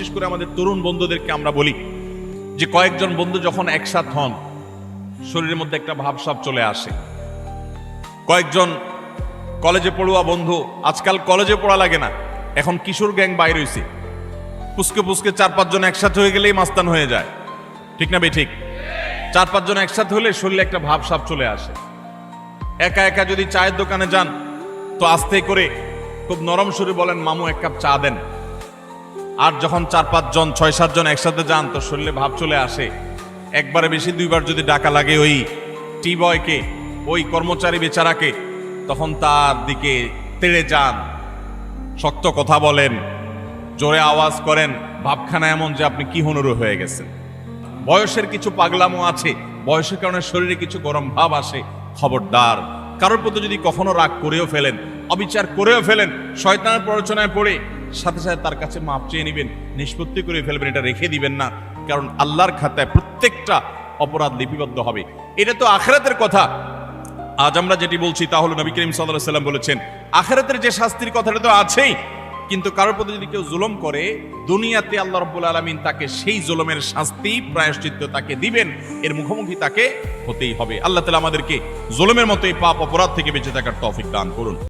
বিশেষ করে আমাদের তরুণ বন্ধুদেরকে আমরা বলি যে কয়েকজন বন্ধু যখন একসাথ হন, শরীরের মধ্যে একটা ভাবসাব চলে আসে। কয়েকজন কলেজে পড়ুয়া বন্ধু, আজকাল কলেজে পড়া লাগে না, এখন কিশোর গ্যাং বাইর হইছে। পুসকে পুসকে চার পাঁচজন একসাথে হয়ে গেলেই মাস্তান হয়ে যায়। ঠিক না বে ঠিক? চার পাঁচজন একসাথে হলে শরীরে একটা ভাবসাব চলে আসে। একা একা যদি চায়ের দোকানে যান, তো আস্তে করে খুব নরম সুরে বলেন, মামু, এক কাপ চা দেন। আর যখন চার পাঁচজন ছয় সাতজন একসাথে যান, তো শরীরে ভাব চলে আসে। একবারে বেশি দুইবার যদি ডাকা লাগে ওই টি বয়কে ওই কর্মচারী বেচারাকে, তখন তার দিকে তেড়ে যান। শক্ত কথা বলেন, জোরে আওয়াজ করেন, ভাবখানা এমন যে আপনি কি হনুরু হয়ে গেছেন। বয়সের কিছু পাগলামো আছে, বয়সের কারণে শরীরে কিছু গরম ভাব আসে, খবরদার। কারোর প্রতি যদি কখনো রাগ করেও ফেলেন, অবিচার করেও ফেলেন, শয়তানের প্ররোচনায় পড়ে সাথে সাথে তার কাছে মাপ চেয়ে নেবেন, নিষ্পত্তি করে ফেলবেন, এটা রেখে দিবেন না। কারণ আল্লাহর খাতায় প্রত্যেকটা অপরাধ লিপিবদ্ধ হবে। এটা তো আখেরাতের কথা। আজ আমরা যেটি বলছি তা হলো নবী করিম সাল্লাহ সাল্লাম বলেছেন, আখেরাতের যে শাস্তির কথাটা তো আছেই, কিন্তু কারোর প্রতি যদি কেউ জুলম করে, দুনিয়াতে আল্লাহ রব্বুল আলমিন তাকে সেই জুলমের শাস্তি, প্রায়শ্চিত্ত তাকে দিবেন, এর মুখোমুখি তাকে হতেই হবে। আল্লাহ তালা আমাদেরকে জুলমের মতো এই পাপ অপরাধ থেকে বেঁচে থাকার তৌফিক দান করুন।